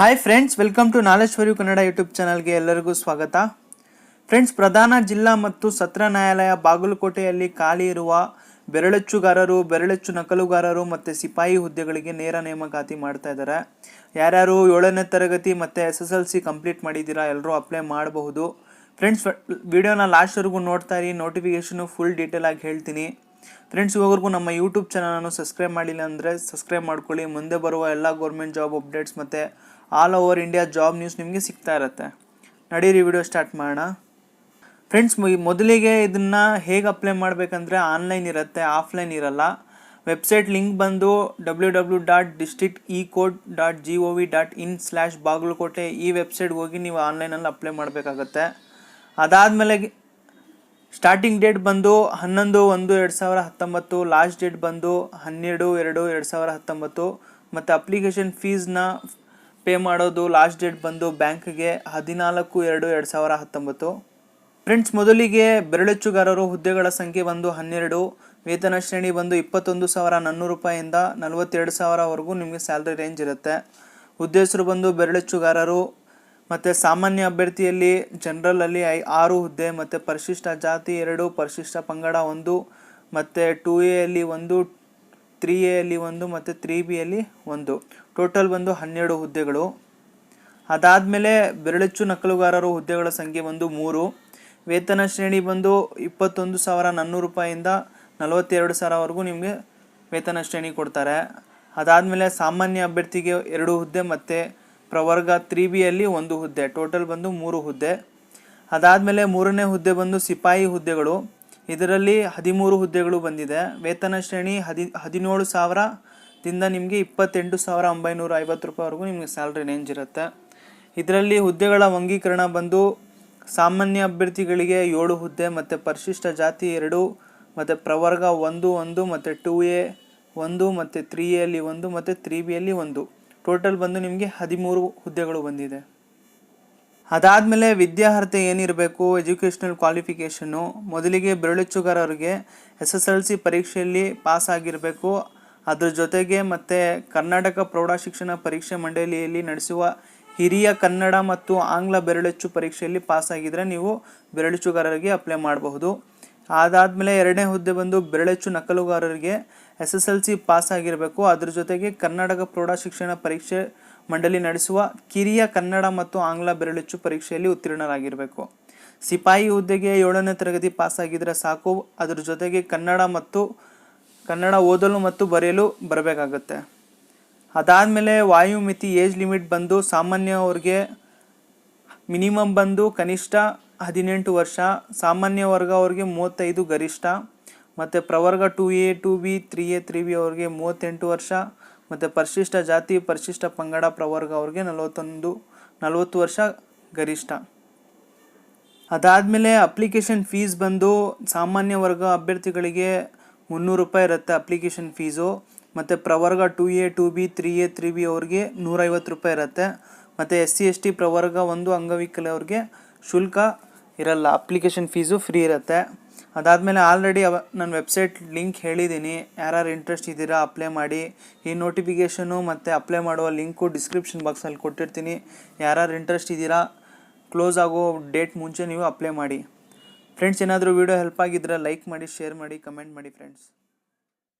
Hi friends welcome to you Kannada YouTube ಚಾನಲ್ಗೆ ಎಲ್ಲರಿಗೂ ಸ್ವಾಗತ. ಫ್ರೆಂಡ್ಸ್ ಪ್ರಧಾನ ಜಿಲ್ಲಾ ಮತ್ತು ಸತ್ರ ನ್ಯಾಯಾಲಯ ಬಾಗಲಕೋಟೆಯಲ್ಲಿ ಖಾಲಿ ಇರುವ ಬೆರಳಚ್ಚುಗಾರರು, ಬೆರಳಚ್ಚು ನಕಲುಗಾರರು ಮತ್ತು ಸಿಪಾಯಿ ಹುದ್ದೆಗಳಿಗೆ ನೇರ ನೇಮಕಾತಿ ಮಾಡ್ತಾ ಇದ್ದಾರೆ. ಯಾರ್ಯಾರು ಏಳನೇ ತರಗತಿ ಮತ್ತು S S L C complete ಮಾಡಿದ್ದೀರಾ ಎಲ್ಲರೂ ಅಪ್ಲೈ ಮಾಡಬಹುದು. ಫ್ರೆಂಡ್ಸ್ ವಿಡಿಯೋನ ಲಾಸ್ಟ್ವರೆಗೂ ನೋಡ್ತಾ ಇರಿ ನೋಟಿಫಿಕೇಷನು ಫುಲ್ ಡೀಟೇಲಾಗಿ ಹೇಳ್ತೀನಿ. ಫ್ರೆಂಡ್ಸ್ ಇವಾಗವರೆಗೂ ನಮ್ಮ ಯೂಟ್ಯೂಬ್ ಚಾನಲನ್ನು ಸಬ್ಸ್ಕ್ರೈಬ್ ಮಾಡಿಲ್ಲ ಅಂದರೆ ಸಬ್ಸ್ಕ್ರೈಬ್ ಮಾಡ್ಕೊಳ್ಳಿ. ಮುಂದೆ ಬರುವ ಎಲ್ಲ ಗೌರ್ಮೆಂಟ್ ಜಾಬ್ ಅಪ್ಡೇಟ್ಸ್ ಮತ್ತು all over India job news ನಿಮಗೆ ಸಿಗ್ತಾ ಇರುತ್ತೆ. ನಡೀರಿ ವಿಡಿಯೋ ಸ್ಟಾರ್ಟ್ ಮಾಡೋಣ. ಫ್ರೆಂಡ್ಸ್ ಮೊದಲಿಗೆ ಇದನ್ನು ಹೇಗೆ ಅಪ್ಲೈ ಮಾಡಬೇಕಂದ್ರೆ ಆನ್ಲೈನ್ ಇರುತ್ತೆ ಆಫ್ಲೈನ್ ಇರಲ್ಲ. ವೆಬ್ಸೈಟ್ ಲಿಂಕ್ ಬಂದು W W dot district e code dot G O V dot in slash Bagalkote ಈ ವೆಬ್ಸೈಟ್ಗೆ ಹೋಗಿ ನೀವು ಆನ್ಲೈನಲ್ಲಿ ಅಪ್ಲೈ ಮಾಡಬೇಕಾಗತ್ತೆ. ಅದಾದಮೇಲೆ ಸ್ಟಾರ್ಟಿಂಗ್ ಡೇಟ್ ಬಂದು ಹನ್ನೊಂದು, ಒಂದು, ಎರಡು ಸಾವಿರ ಹತ್ತೊಂಬತ್ತು ಲಾಸ್ಟ್ ಡೇಟ್ ಬಂದು ಹನ್ನೆರಡು, ಎರಡು ಎರಡು ಸಾವಿರ ಹತ್ತೊಂಬತ್ತು, ಮತ್ತು ಅಪ್ಲಿಕೇಶನ್ ಫೀಸ್ನ ಪೇ ಮಾಡೋದು ಲಾಸ್ಟ್ ಡೇಟ್ ಬಂದು ಬ್ಯಾಂಕ್ಗೆ ಹದಿನಾಲ್ಕು, ಎರಡು ಎರಡು ಸಾವಿರ ಹತ್ತೊಂಬತ್ತು. ಫ್ರೆಂಡ್ಸ್ ಮೊದಲಿಗೆ ಬೆರಳೆಚ್ಚುಗಾರರು ಹುದ್ದೆಗಳ ಸಂಖ್ಯೆ ಬಂದು ಹನ್ನೆರಡು, ವೇತನ ಶ್ರೇಣಿ ಬಂದು ಇಪ್ಪತ್ತೊಂದು ಸಾವಿರ ನಾನ್ನೂರು ರೂಪಾಯಿಂದ ನಲವತ್ತೆರಡು ಸಾವಿರವರೆಗೂ ನಿಮಗೆ ಸ್ಯಾಲ್ರಿ ರೇಂಜ್ ಇರುತ್ತೆ. ಹುದ್ದೆ ಹೆಸರು ಬಂದು ಬೆರಳಚ್ಚುಗಾರರು ಮತ್ತು ಸಾಮಾನ್ಯ ಅಭ್ಯರ್ಥಿಯಲ್ಲಿ ಜನರಲಲ್ಲಿ ಐ ಆರು ಹುದ್ದೆ, ಮತ್ತು ಪರಿಶಿಷ್ಟ ಜಾತಿ ಎರಡು, ಪರಿಶಿಷ್ಟ ಪಂಗಡ ಒಂದು, ಮತ್ತು ಟೂ ಎಯಲ್ಲಿ ಒಂದು ತ್ರೀ ಎಯಲ್ಲಿ ಒಂದು, ಮತ್ತು ತ್ರೀ ಬಿಯಲ್ಲಿ ಒಂದು. ಟೋಟಲ್ ಬಂದು ಹನ್ನೆರಡು ಹುದ್ದೆಗಳು. ಅದಾದಮೇಲೆ ಬೆರಳಚ್ಚು ನಕಲುಗಾರರು ಹುದ್ದೆಗಳ ಸಂಖ್ಯೆ ಬಂದು ಮೂರು. ವೇತನ ಶ್ರೇಣಿ ಬಂದು ಇಪ್ಪತ್ತೊಂದು ಸಾವಿರ ನಾನ್ನೂರು ರೂಪಾಯಿಂದ ನಲವತ್ತೆರಡು ಸಾವಿರವರೆಗೂ ನಿಮಗೆ ವೇತನ ಶ್ರೇಣಿ ಕೊಡ್ತಾರೆ. ಅದಾದಮೇಲೆ ಸಾಮಾನ್ಯ ಅಭ್ಯರ್ಥಿಗೆ ಎರಡು ಹುದ್ದೆ, ಮತ್ತು ಪ್ರವರ್ಗ ತ್ರೀ ಬಿಯಲ್ಲಿ ಒಂದು ಹುದ್ದೆ, ಟೋಟಲ್ ಬಂದು ಮೂರು ಹುದ್ದೆ. ಅದಾದಮೇಲೆ ಮೂರನೇ ಹುದ್ದೆ ಬಂದು ಸಿಪಾಯಿ ಹುದ್ದೆಗಳು. ಇದರಲ್ಲಿ ಹದಿಮೂರು ಹುದ್ದೆಗಳು ಬಂದಿದೆ. ವೇತನ ಶ್ರೇಣಿ ಹದಿ, ಹದಿನೇಳು ಸಾವಿರದಿಂದ ನಿಮಗೆ ಇಪ್ಪತ್ತೆಂಟು ಸಾವಿರ ಒಂಬೈನೂರ ಐವತ್ತು ರೂಪಾಯಿವರೆಗೂ ನಿಮಗೆ ಸ್ಯಾಲ್ರಿ ರೇಂಜ್ ಇರುತ್ತೆ. ಇದರಲ್ಲಿ ಹುದ್ದೆಗಳ ಅಂಗೀಕರಣ ಬಂದು ಸಾಮಾನ್ಯ ಅಭ್ಯರ್ಥಿಗಳಿಗೆ ಏಳು ಹುದ್ದೆ, ಮತ್ತು ಪರಿಶಿಷ್ಟ ಜಾತಿ ಎರಡು, ಮತ್ತು ಪ್ರವರ್ಗ ಒಂದು ಒಂದು, ಮತ್ತು ಟೂ ಎ ಒಂದು, ಮತ್ತು ತ್ರೀ ಎಲ್ಲಿ ಒಂದು, ಮತ್ತು ತ್ರೀ ಬಿಯಲ್ಲಿ ಒಂದು. ಟೋಟಲ್ ಬಂದು ನಿಮಗೆ ಹದಿಮೂರು ಹುದ್ದೆಗಳು ಬಂದಿದೆ. ಅದಾದಮೇಲೆ ವಿದ್ಯಾರ್ಹತೆ ಏನಿರಬೇಕು ಎಜುಕೇಷನಲ್ ಕ್ವಾಲಿಫಿಕೇಷನ್ನು ಮೊದಲಿಗೆ ಬೆರಳುಚ್ಚುಗಾರರಿಗೆ ಎಸ್ ಎಸ್ ಎಲ್ ಸಿ ಪರೀಕ್ಷೆಯಲ್ಲಿ ಪಾಸ್ ಆಗಿರಬೇಕು. ಅದ್ರ ಜೊತೆಗೆ ಮತ್ತು ಕರ್ನಾಟಕ ಪ್ರೌಢಶಿಕ್ಷಣ ಪರೀಕ್ಷೆ ಮಂಡಳಿಯಲ್ಲಿ ನಡೆಸುವ ಹಿರಿಯ ಕನ್ನಡ ಮತ್ತು ಆಂಗ್ಲ ಬೆರಳಚ್ಚು ಪರೀಕ್ಷೆಯಲ್ಲಿ ಪಾಸ್ ಆಗಿದ್ರೆ ನೀವು ಬೆರಳುಚ್ಚುಗಾರರಿಗೆ ಅಪ್ಲೈ ಮಾಡಬಹುದು. ಅದಾದಮೇಲೆ ಎರಡನೇ ಹುದ್ದೆ ಬಂದು ಬೆರಳೆಚ್ಚು ನಕಲುಗಾರರಿಗೆ S S L C pass ಆಗಿರಬೇಕು ಅದ್ರ ಜೊತೆಗೆ ಕರ್ನಾಟಕ ಪ್ರೌಢಶಿಕ್ಷಣ ಪರೀಕ್ಷೆ ಮಂಡಳಿ ನಡೆಸುವ ಕಿರಿಯ ಕನ್ನಡ ಮತ್ತು ಆಂಗ್ಲ ಬೆರಳೆಚ್ಚು ಪರೀಕ್ಷೆಯಲ್ಲಿ ಉತ್ತೀರ್ಣರಾಗಿರಬೇಕು. ಸಿಪಾಯಿ ಹುದ್ದೆಗೆ ಏಳನೇ ತರಗತಿ ಪಾಸ್ ಆಗಿದ್ರೆ ಸಾಕು. ಅದ್ರ ಜೊತೆಗೆ ಕನ್ನಡ ಮತ್ತು ಕನ್ನಡ ಓದಲು ಮತ್ತು ಬರೆಯಲು ಬರಬೇಕಾಗತ್ತೆ. ಅದಾದಮೇಲೆ ವಾಯುಮಿತಿ ಏಜ್ ಲಿಮಿಟ್ ಬಂದು ಸಾಮಾನ್ಯವ್ರಿಗೆ ಮಿನಿಮಮ್ ಬಂದು ಕನಿಷ್ಠ ಹದಿನೆಂಟು ವರ್ಷ, ಸಾಮಾನ್ಯ ವರ್ಗ ಅವ್ರಿಗೆ ಮೂವತ್ತೈದು ಗರಿಷ್ಠ, ಮತ್ತು ಪ್ರವರ್ಗ two A, two B, three A, three B ಅವ್ರಿಗೆ ಮೂವತ್ತೆಂಟು ವರ್ಷ, ಮತ್ತು ಪರಿಶಿಷ್ಟ ಜಾತಿ, ಪರಿಶಿಷ್ಟ ಪಂಗಡ ಪ್ರವರ್ಗ ಅವ್ರಿಗೆ ನಲವತ್ತೊಂದು, ನಲವತ್ತು ವರ್ಷ ಗರಿಷ್ಠ. ಅದಾದಮೇಲೆ ಅಪ್ಲಿಕೇಶನ್ ಫೀಸ್ ಬಂದು ಸಾಮಾನ್ಯ ವರ್ಗ ಅಭ್ಯರ್ಥಿಗಳಿಗೆ ಮುನ್ನೂರು ರೂಪಾಯಿ ಇರುತ್ತೆ ಅಪ್ಲಿಕೇಶನ್ ಫೀಸು ಮತ್ತು ಪ್ರವರ್ಗ two A, two B, three A, three B ಅವ್ರಿಗೆ ನೂರೈವತ್ತು ರೂಪಾಯಿ ಇರುತ್ತೆ. ಮತ್ತು ಎಸ್ ಸಿ ಎಸ್ ಟಿ ಪ್ರವರ್ಗ ಒಂದು ಅಂಗವಿಕಲವ್ರಿಗೆ ಶುಲ್ಕ ಇರಲ್ಲ ಅಪ್ಲಿಕೇಶನ್ ಫೀಸು ಫ್ರೀ ಇರುತ್ತೆ. ಅದಾದಮೇಲೆ ಆಲ್ರೆಡಿ ಅವ ನನ್ನ ವೆಬ್ಸೈಟ್ ಲಿಂಕ್ ಹೇಳಿದ್ದೀನಿ ಯಾರ್ಯಾರು ಇಂಟ್ರೆಸ್ಟ್ ಇದ್ದೀರಾ ಅಪ್ಲೈ ಮಾಡಿ. ಈ ನೋಟಿಫಿಕೇಷನು ಮತ್ತು ಅಪ್ಲೈ ಮಾಡುವ ಲಿಂಕು ಡಿಸ್ಕ್ರಿಪ್ಷನ್ ಬಾಕ್ಸಲ್ಲಿ ಕೊಟ್ಟಿರ್ತೀನಿ. ಯಾರ್ಯಾರು ಇಂಟ್ರೆಸ್ಟ್ ಇದ್ದೀರಾ ಕ್ಲೋಸ್ ಆಗೋ ಡೇಟ್ ಮುಂಚೆ ನೀವು ಅಪ್ಲೈ ಮಾಡಿ. ಫ್ರೆಂಡ್ಸ್ ಏನಾದರೂ ವೀಡಿಯೋ ಹೆಲ್ಪ್ ಆಗಿದ್ದರೆ ಲೈಕ್ ಮಾಡಿ ಶೇರ್ ಮಾಡಿ ಕಮೆಂಟ್ ಮಾಡಿ ಫ್ರೆಂಡ್ಸ್